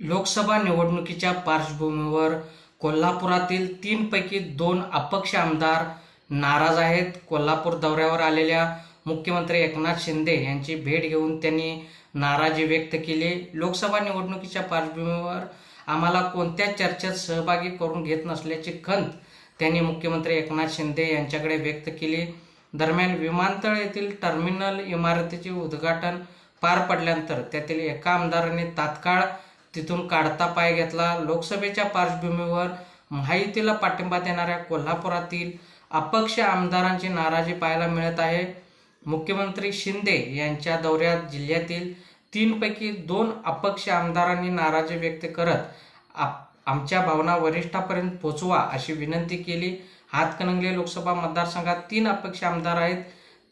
लोकसभा निवडणुकीच्या पार्श्वभूमीवर कोल्हापुरातील तीनपैकी दोन अपक्ष आमदार नाराज आहेत. कोल्हापूर दौऱ्यावर आलेल्या मुख्यमंत्री एकनाथ शिंदे यांची भेट घेऊन त्यांनी नाराजी व्यक्त केली. लोकसभा निवडणुकीच्या पार्श्वभूमीवर आम्हाला कोणत्या चर्चेत सहभागी करून घेत नसल्याची खंत त्यांनी मुख्यमंत्री एकनाथ शिंदे यांच्याकडे व्यक्त केली. दरम्यान विमानतळ येथील टर्मिनल इमारतीचे उद्घाटन पार पडल्यानंतर त्यातील एका आमदाराने तात्काळ तिथून काढता पाय घेतला. लोकसभेच्या पार्श्वभूमीवर महायुतीला पाठिंबा देणाऱ्या कोल्हापुरातील अपक्ष आमदारांची नाराजी पाहायला मिळत आहे. मुख्यमंत्री शिंदे यांच्या दौऱ्यात जिल्ह्यातील तीनपैकी दोन अपक्ष आमदारांनी नाराजी व्यक्त करत आमच्या भावना वरिष्ठापर्यंत पोचवा अशी विनंती केली. हातकणंगले लोकसभा मतदारसंघात तीन अपक्ष आमदार आहेत.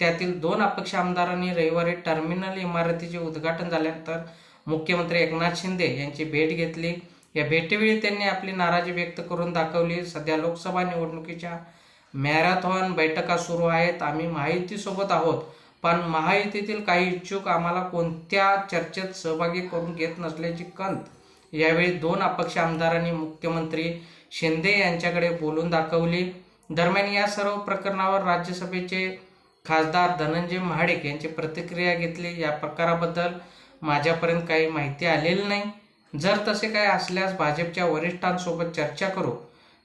त्यातील दोन अपक्ष आमदारांनी रविवारी टर्मिनल इमारतीचे उद्घाटन झाल्यानंतर मुख्यमंत्री एकनाथ शिंदे यांची भेट घेतली. या भेटीवेळी त्यांनी आपली नाराजी व्यक्त करून दाखवली. सध्या लोकसभा निवडणुकीच्या मॅरेथॉन बैठका सुरू आहेत. आम्ही महायुतीसोबत आहोत पण महायुतीतील काही इच्छुक आम्हाला कोणत्या चर्चेत सहभागी करून घेत नसल्याची कंत यावेळी दोन अपक्ष आमदारांनी मुख्यमंत्री शिंदे यांच्याकडे बोलून दाखवली. दरम्यान या सर्व प्रकरणावर राज्यसभेचे खासदार धनंजय महाडिक यांची प्रतिक्रिया घेतली. या प्रकाराबद्दल माझ्यापर्यंत काही माहिती आलेली नाही. जर तसे काय असल्यास भाजपच्या वरिष्ठांसोबत चर्चा करू.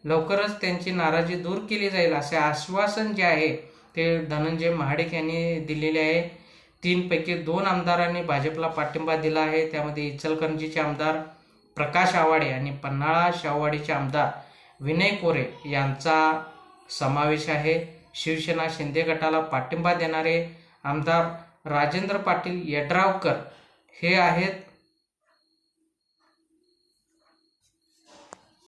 लवकरच त्यांची नाराजी दूर केली जाईल असे आश्वासन जे आहे ते धनंजय महाडिक यांनी दिलेले आहे. तीनपैकी दोन आमदारांनी भाजपला पाठिंबा दिला आहे. त्यामध्ये इचलकरंजीचे आमदार प्रकाश आवाडे आणि पन्हाळा शावाडीचे आमदार विनय कोरे यांचा समावेश आहे. शिवसेना शिंदे गटाला पाठिंबा देणारे आमदार राजेंद्र पाटील यड्रावकर हे आहेत